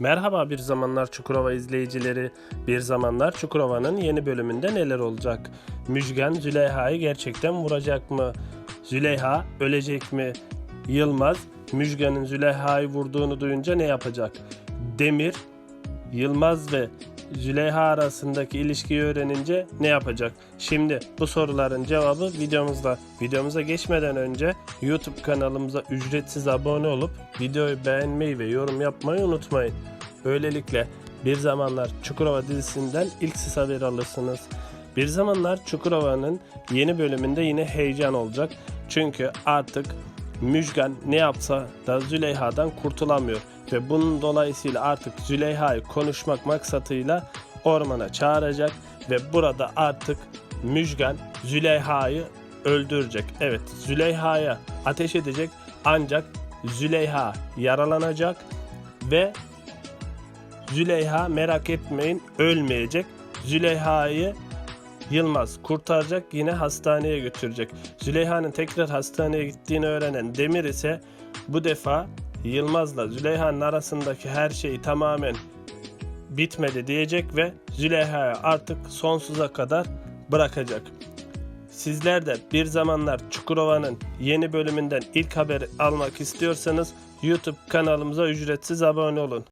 Merhaba bir zamanlar Çukurova izleyicileri. Bir zamanlar Çukurova'nın yeni bölümünde neler olacak? Müjgan Züleyha'yı gerçekten vuracak mı? Züleyha ölecek mi? Yılmaz Müjgan'ın Züleyha'yı vurduğunu duyunca ne yapacak? Demir Yılmaz ve Züleyha arasındaki ilişkiyi öğrenince ne yapacak? Şimdi bu soruların cevabı videomuzda. Videomuza geçmeden önce YouTube kanalımıza ücretsiz abone olup videoyu beğenmeyi ve yorum yapmayı unutmayın. Böylelikle Bir Zamanlar Çukurova dizisinden ilk siz haber alırsınız. Bir Zamanlar Çukurova'nın yeni bölümünde yine heyecan olacak. Çünkü artık Müjgan ne yapsa da Züleyha'dan kurtulamıyor ve bunun dolayısıyla artık Züleyha'yı konuşmak maksatıyla ormana çağıracak ve burada artık Müjgan Züleyha'yı öldürecek. Evet Züleyha'ya ateş edecek ancak Züleyha yaralanacak ve Züleyha merak etmeyin ölmeyecek. Züleyha'yı Yılmaz kurtaracak yine hastaneye götürecek. Züleyha'nın tekrar hastaneye gittiğini öğrenen Demir ise bu defa Yılmaz'la Züleyha'nın arasındaki her şey tamamen bitmedi diyecek ve Züleyha'yı artık sonsuza kadar bırakacak. Sizler de bir zamanlar Çukurova'nın yeni bölümünden ilk haberi almak istiyorsanız YouTube kanalımıza ücretsiz abone olun.